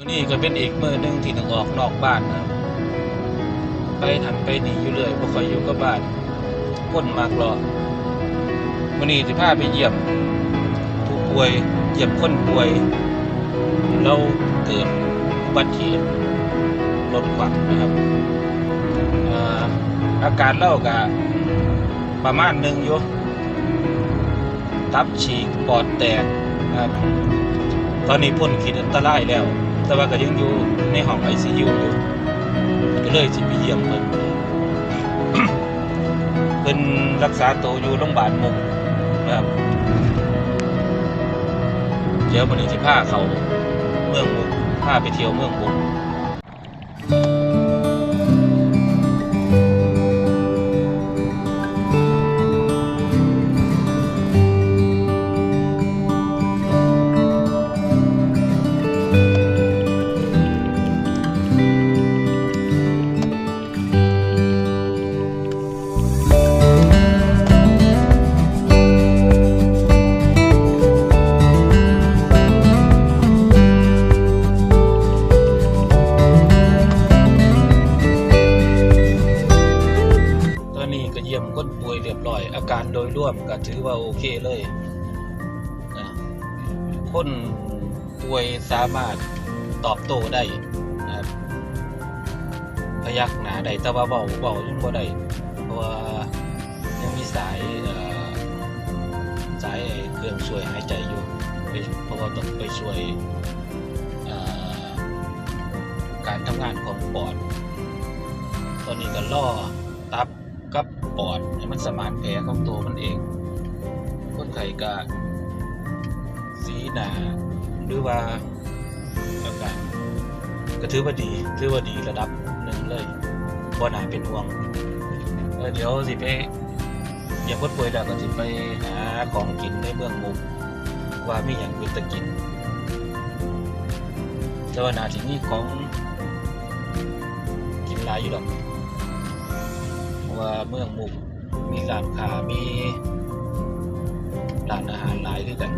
มือนี้ก็เป็นอีกมือหนึ่งที่ต้องออกนอกบ้านนะครับไปหันไปหนีอยู่เลยบ่ค่อยอยู่กับบ้านคนมากรอมื้อนี้สิพาไปเยี่ยม ผู้ป่วยเยี่ยมคนป่วย เราเกิดอุบัติเหตุรถคว่ำนะครับอาการเล่าก็ประมาณหนึ่งอยู่ตับฉีกปอดแตกนะครับตอนนี้พ้นขีดอันตรายแล้ว แต่ว่าก็ยังอยู่ในห้องไอซียูอยู่ก็เลยสิไปเยี่ยมเพิ่นเพิ่นรักษาตัวอยู่โรงพยาบาลมุกนะครับเดี๋ยววันนี้สิพาเขาเมืองมุกพาไปเที่ยวเมืองมุก ร้อย อาการโดยรวมก็ถือว่าโอเคเลยนะคนป่วยสามารถตอบโต้ได้นะพยักหน้าได้แต่ว่าเบาเบายังบ่ได้เพราะว่ายังมีสายสายเครื่องช่วยหายใจอยู่เพราะว่าต้องไปช่วยการทำงานของปอด ตอนนี้ก็ล่อตับ กับปอดให้มันสมานแผลของตัวมันเอง คนไข้ก็สีหนาหรือว่าอาการก็ถือว่าดีถือว่าดีระดับหนึ่งเลยบ่น่าเป็นห่วงเเดี๋ยวสิไปอย่าพดป่วยแล้วก็สิไปหาของกินในเมืองมุกว่ามีอย่างเป็นตะกินแต่ว่านาที่นี่ของกินหลายอยู่ดอก เพราะว่าเมืองมุกมีร้านค้ามีร้านอาหารหลายด้วยกัน